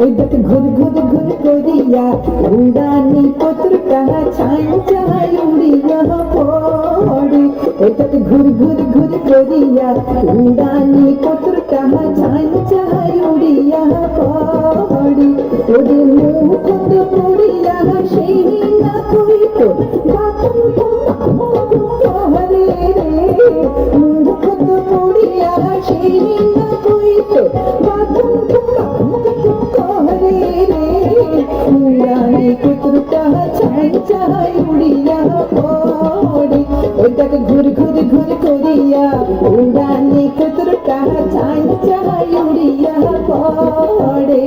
ওই দেখ ঘুর ঘুর ঘুর করিয়া উড়ানি পত্র কাহা ছাই ছাই উড়িয়া পড়ে। ওই দেখ ঘুর ঘুর ঘুর করিয়া উড়ানি পত্র কাহা ওটাকে ঘুর ঘুর ঘুর করিয়া উড়ানি কুতুরটা ছাই ছাই উড়িয়া পড়ে।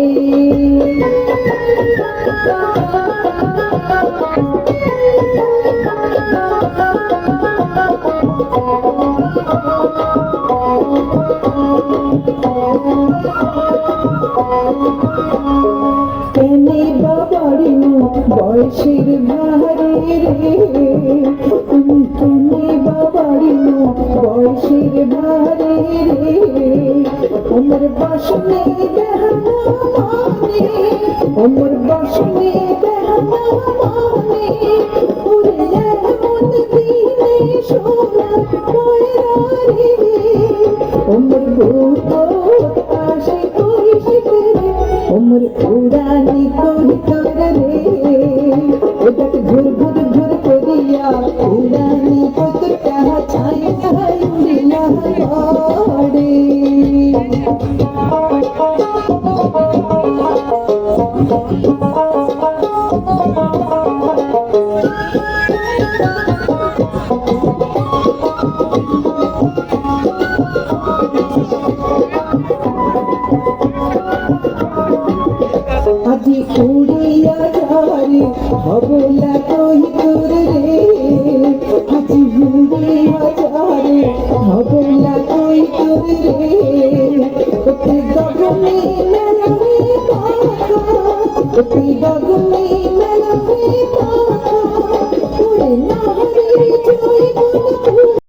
বয়সের ভারে রে। ভারে রে উমর বসনে দেহানা মানে উমর বসনে দেহানা মানে উড়ে এমন দিনে ঘুর ঘুর ঘুর করিয়া আজি উড়িয়া যারে, হবলা কই তোর রে। আজি উড়িয়া যারে, হবলা কই তোর রে। ওতে গগনে মেরে কথা ওতে গগনে